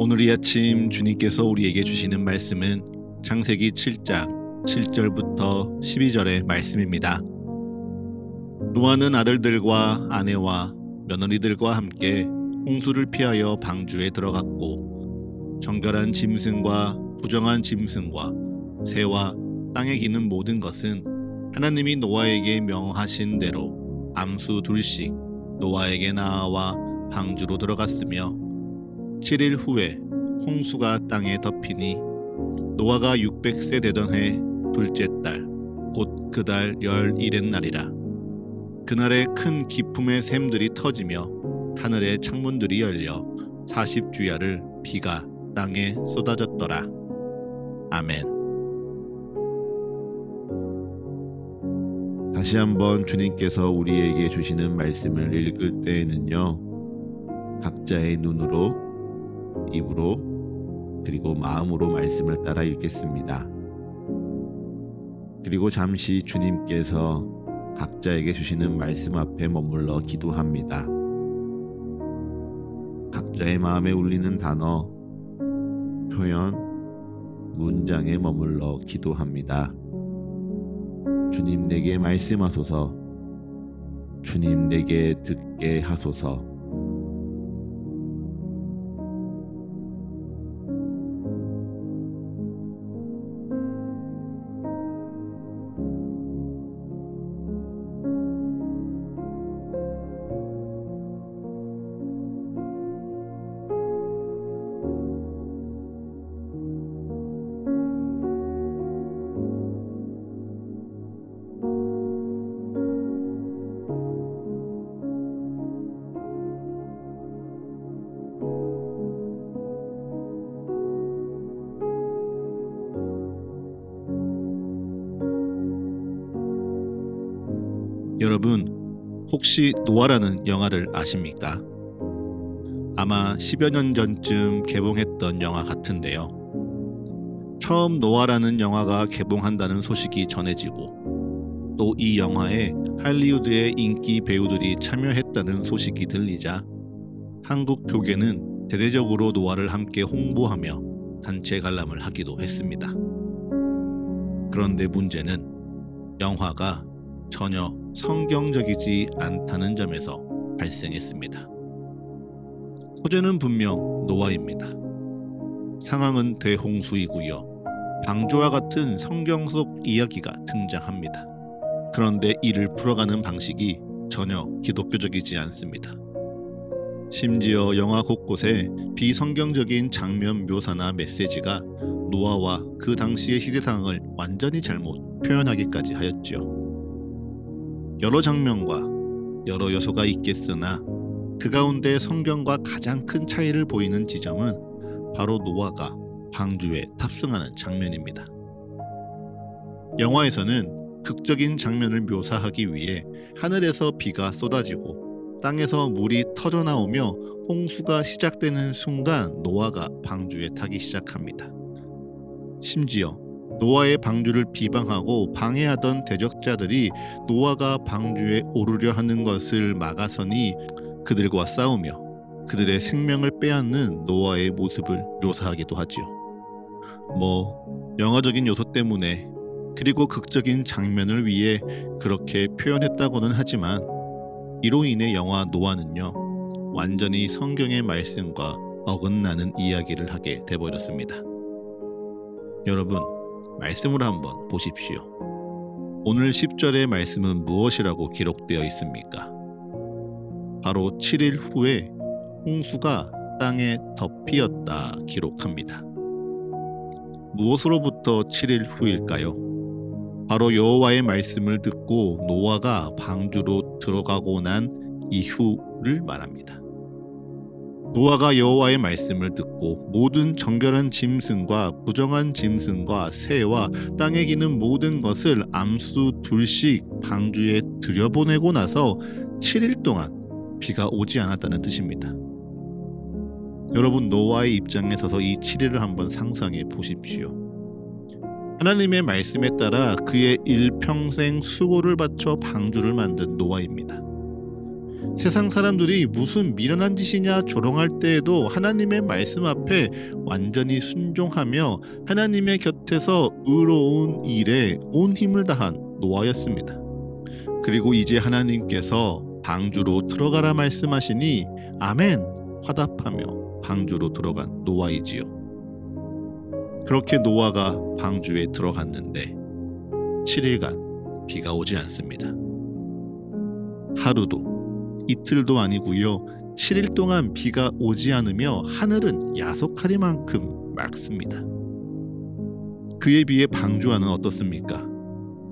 오늘 이 아침 주님께서 우리에게 주시는 말씀은 창세기 7장 7절부터 12절의 말씀입니다. 노아는 아들들과 아내와 며느리들과 함께 홍수를 피하여 방주에 들어갔고 정결한 짐승과 부정한 짐승과 새와 땅에 기는 모든 것은 하나님이 노아에게 명하신 대로 암수 둘씩 노아에게 나아와 방주로 들어갔으며 7일 후에 홍수가 땅에 덮이니 노아가 600세 되던 해 둘째 달 곧 그 달 열일의 날이라. 그날에 큰 기품의 샘들이 터지며 하늘의 창문들이 열려 40주야를 비가 땅에 쏟아졌더라. 아멘. 다시 한번 주님께서 우리에게 주시는 말씀을 읽을 때에는요, 각자의 눈으로, 입으로, 그리고 마음으로 말씀을 따라 읽겠습니다. 그리고 잠시 주님께서 각자에게 주시는 말씀 앞에 머물러 기도합니다. 각자의 마음에 울리는 단어, 표현, 문장에 머물러 기도합니다. 주님 내게 말씀하소서. 주님 내게 듣게 하소서. 여러분 혹시 노아라는 영화를 아십니까? 아마 10여 년 전쯤 개봉했던 영화 같은데요. 처음 노아라는 영화가 개봉한다는 소식이 전해지고 또 이 영화에 할리우드의 인기 배우들이 참여했다는 소식이 들리자 한국 교계는 대대적으로 노아를 함께 홍보하며 단체 관람을 하기도 했습니다. 그런데 문제는 영화가 전혀 성경적이지 않다는 점에서 발생했습니다. 소재는 분명 노아입니다. 상황은 대홍수이고요. 방주와 같은 성경 속 이야기가 등장합니다. 그런데 이를 풀어가는 방식이 전혀 기독교적이지 않습니다. 심지어 영화 곳곳에 비성경적인 장면 묘사나 메시지가 노아와 그 당시의 시대 상황을 완전히 잘못 표현하기까지 하였지요. 여러 장면과 여러 요소가 있겠으나 그 가운데 성경과 가장 큰 차이를 보이는 지점은 바로 노아가 방주에 탑승하는 장면입니다. 영화에서는 극적인 장면을 묘사하기 위해 하늘에서 비가 쏟아지고 땅에서 물이 터져 나오며 홍수가 시작되는 순간 노아가 방주에 타기 시작합니다. 심지어 노아의 방주를 비방하고 방해하던 대적자들이 노아가 방주에 오르려 하는 것을 막아서니 그들과 싸우며 그들의 생명을 빼앗는 노아의 모습을 묘사하기도 하지요. 뭐 영화적인 요소 때문에 그리고 극적인 장면을 위해 그렇게 표현했다고는 하지만 이로 인해 영화 노아는요 완전히 성경의 말씀과 어긋나는 이야기를 하게 돼버렸습니다. 여러분, 말씀을 한번 보십시오. 오늘 10절의 말씀은 무엇이라고 기록되어 있습니까? 바로 7일 후에 홍수가 땅에 덮이었다 기록합니다. 무엇으로부터 7일 후일까요? 바로 여호와의 말씀을 듣고 노아가 방주로 들어가고 난 이후를 말합니다. 노아가 여호와의 말씀을 듣고 모든 정결한 짐승과 부정한 짐승과 새와 땅에 기는 모든 것을 암수 둘씩 방주에 들여보내고 나서 7일 동안 비가 오지 않았다는 뜻입니다. 여러분 노아의 입장에 서서 이 7일을 한번 상상해 보십시오. 하나님의 말씀에 따라 그의 일평생 수고를 바쳐 방주를 만든 노아입니다. 세상 사람들이 무슨 미련한 짓이냐 조롱할 때에도 하나님의 말씀 앞에 완전히 순종하며 하나님의 곁에서 의로운 일에 온 힘을 다한 노아였습니다. 그리고 이제 하나님께서 방주로 들어가라 말씀하시니 아멘 화답하며 방주로 들어간 노아이지요. 그렇게 노아가 방주에 들어갔는데 7일간 비가 오지 않습니다. 하루도 이틀도 아니고요. 7일 동안 비가 오지 않으며 하늘은 야속하리만큼 맑습니다. 그에 비해 방주와는 어떻습니까?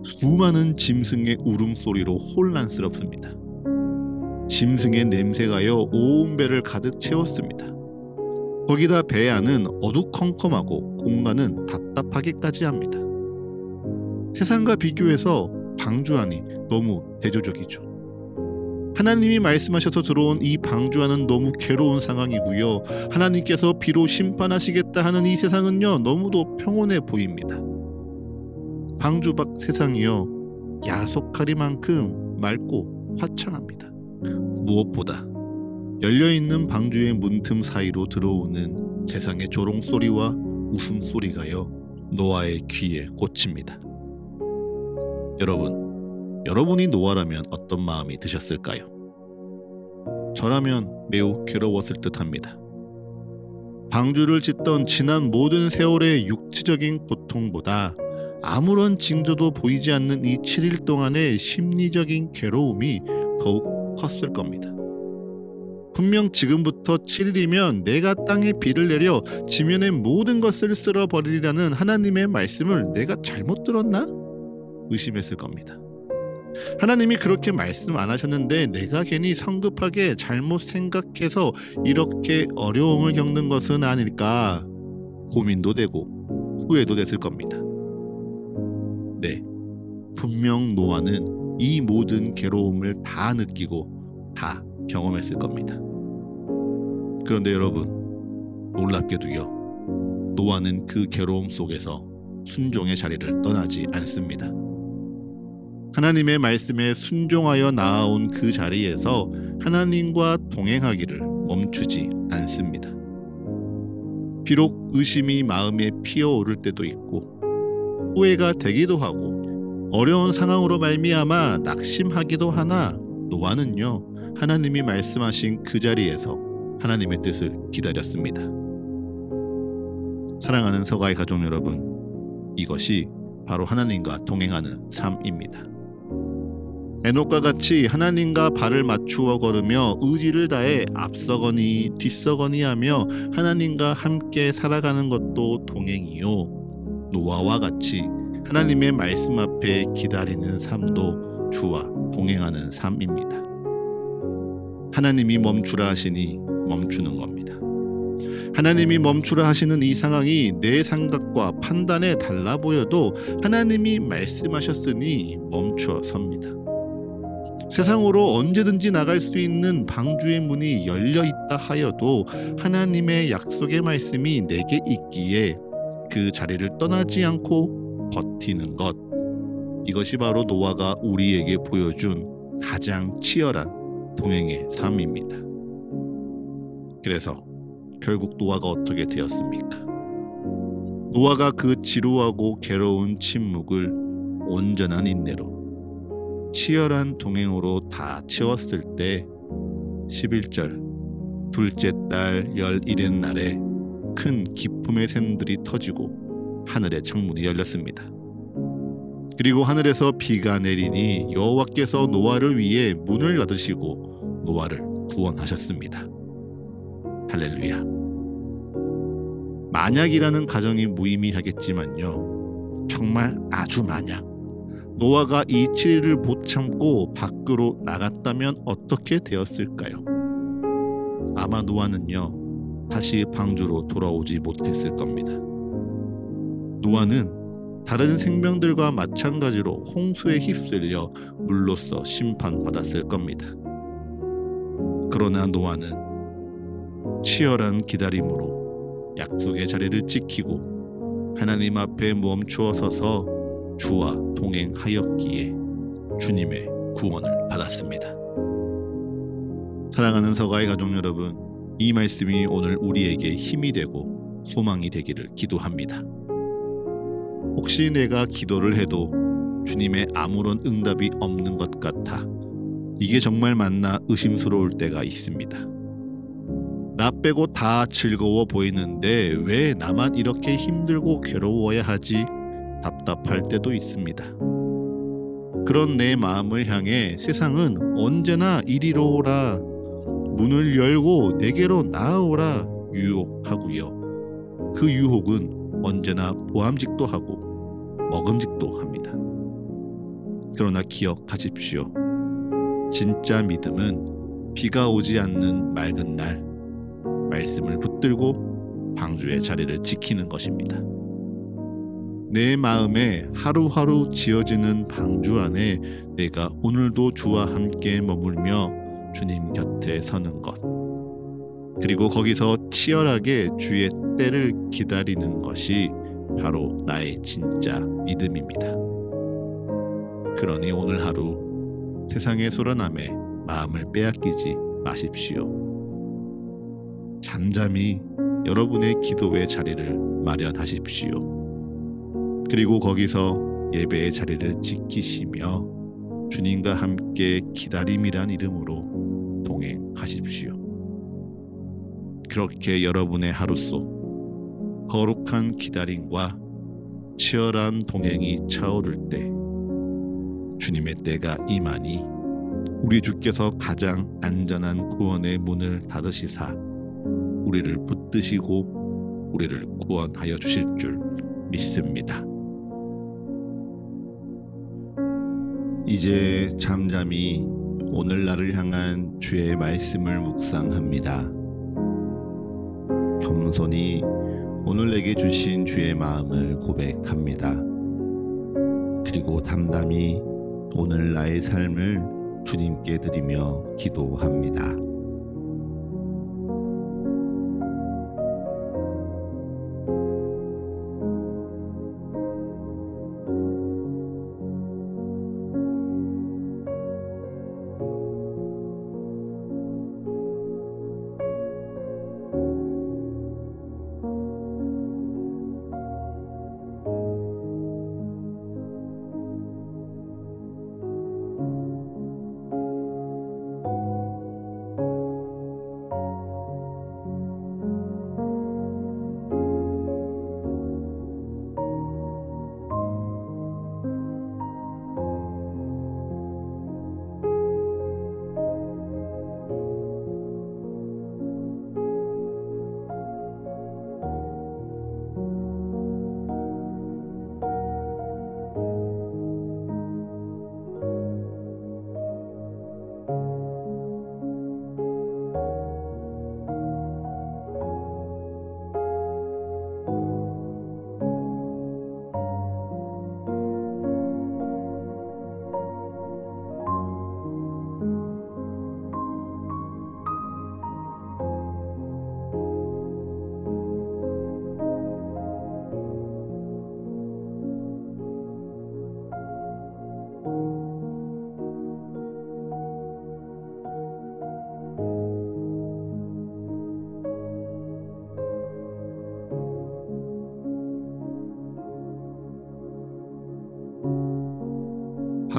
수많은 짐승의 울음소리로 혼란스럽습니다. 짐승의 냄새가요 온 배를 가득 채웠습니다. 거기다 배 안은 어두컴컴하고 공간은 답답하기까지 합니다. 세상과 비교해서 방주안이 너무 대조적이죠. 하나님이 말씀하셔서 들어온 이 방주안은 너무 괴로운 상황이고요. 하나님께서 비로 심판하시겠다 하는 이 세상은요 너무도 평온해 보입니다. 방주 밖 세상이요 야속하리만큼 맑고 화창합니다. 무엇보다 열려있는 방주의 문틈 사이로 들어오는 세상의 조롱소리와 웃음소리가요 노아의 귀에 꽂힙니다. 여러분, 여러분이 노아라면 어떤 마음이 드셨을까요? 저라면 매우 괴로웠을 듯합니다. 방주를 짓던 지난 모든 세월의 육체적인 고통보다 아무런 징조도 보이지 않는 이 7일 동안의 심리적인 괴로움이 더욱 컸을 겁니다. 분명 지금부터 7일이면 내가 땅에 비를 내려 지면의 모든 것을 쓸어버리리라는 하나님의 말씀을 내가 잘못 들었나? 의심했을 겁니다. 하나님이 그렇게 말씀 안 하셨는데 내가 괜히 성급하게 잘못 생각해서 이렇게 어려움을 겪는 것은 아닐까 고민도 되고 후회도 됐을 겁니다. 네, 분명 노아는 이 모든 괴로움을 다 느끼고 다 경험했을 겁니다. 그런데 여러분, 놀랍게도요, 노아는 그 괴로움 속에서 순종의 자리를 떠나지 않습니다. 하나님의 말씀에 순종하여 나아온 그 자리에서 하나님과 동행하기를 멈추지 않습니다. 비록 의심이 마음에 피어오를 때도 있고 후회가 되기도 하고 어려운 상황으로 말미암아 낙심하기도 하나 노아는요 하나님이 말씀하신 그 자리에서 하나님의 뜻을 기다렸습니다. 사랑하는 서가의 가족 여러분, 이것이 바로 하나님과 동행하는 삶입니다. 에녹과 같이 하나님과 발을 맞추어 걸으며 의지를 다해 앞서거니 뒤서거니 하며 하나님과 함께 살아가는 것도 동행이요. 노아와 같이 하나님의 말씀 앞에 기다리는 삶도 주와 동행하는 삶입니다. 하나님이 멈추라 하시니 멈추는 겁니다. 하나님이 멈추라 하시는 이 상황이 내 생각과 판단에 달라 보여도 하나님이 말씀하셨으니 멈춰 섭니다. 세상으로 언제든지 나갈 수 있는 방주의 문이 열려 있다 하여도 하나님의 약속의 말씀이 내게 있기에 그 자리를 떠나지 않고 버티는 것. 이것이 바로 노아가 우리에게 보여준 가장 치열한 동행의 삶입니다. 그래서 결국 노아가 어떻게 되었습니까? 노아가 그 지루하고 괴로운 침묵을 온전한 인내로 치열한 동행으로 다 채웠을 때 11절 둘째 달 열일의 날에 큰 기쁨의 샘들이 터지고 하늘의 창문이 열렸습니다. 그리고 하늘에서 비가 내리니 여호와께서 노아를 위해 문을 닫으시고 노아를 구원하셨습니다. 할렐루야. 만약이라는 가정이 무의미하겠지만요. 정말 아주 만약 노아가 이 7일을 못 참고 밖으로 나갔다면 어떻게 되었을까요? 아마 노아는요. 다시 방주로 돌아오지 못했을 겁니다. 노아는 다른 생명들과 마찬가지로 홍수에 휩쓸려 물로써 심판받았을 겁니다. 그러나 노아는 치열한 기다림으로 약속의 자리를 지키고 하나님 앞에 멈추어 서서 주와 동행하였기에 주님의 구원을 받았습니다. 사랑하는 서가의 가족 여러분, 이 말씀이 오늘 우리에게 힘이 되고 소망이 되기를 기도합니다. 혹시 내가 기도를 해도 주님의 아무런 응답이 없는 것 같아 이게 정말 맞나 의심스러울 때가 있습니다. 나 빼고 다 즐거워 보이는데 왜 나만 이렇게 힘들고 괴로워야 하지? 답답할 때도 있습니다. 그런 내 마음을 향해 세상은 언제나 이리로 오라, 문을 열고 내게로 나아오라 유혹하고요. 그 유혹은 언제나 보암직도 하고 먹음직도 합니다. 그러나 기억하십시오. 진짜 믿음은 비가 오지 않는 맑은 날 말씀을 붙들고 방주의 자리를 지키는 것입니다. 내 마음에 하루하루 지어지는 방주 안에 내가 오늘도 주와 함께 머물며 주님 곁에 서는 것. 그리고 거기서 치열하게 주의 때를 기다리는 것이 바로 나의 진짜 믿음입니다. 그러니 오늘 하루 세상의 소란함에 마음을 빼앗기지 마십시오. 잠잠히 여러분의 기도의 자리를 마련하십시오. 그리고 거기서 예배의 자리를 지키시며 주님과 함께 기다림이란 이름으로 동행하십시오. 그렇게 여러분의 하루 속 거룩한 기다림과 치열한 동행이 차오를 때 주님의 때가 임하니 우리 주께서 가장 안전한 구원의 문을 닫으시사 우리를 붙드시고 우리를 구원하여 주실 줄 믿습니다. 이제 잠잠히 오늘날을 향한 주의 말씀을 묵상합니다. 겸손히 오늘 내게 주신 주의 마음을 고백합니다. 그리고 담담히 오늘 나의 삶을 주님께 드리며 기도합니다.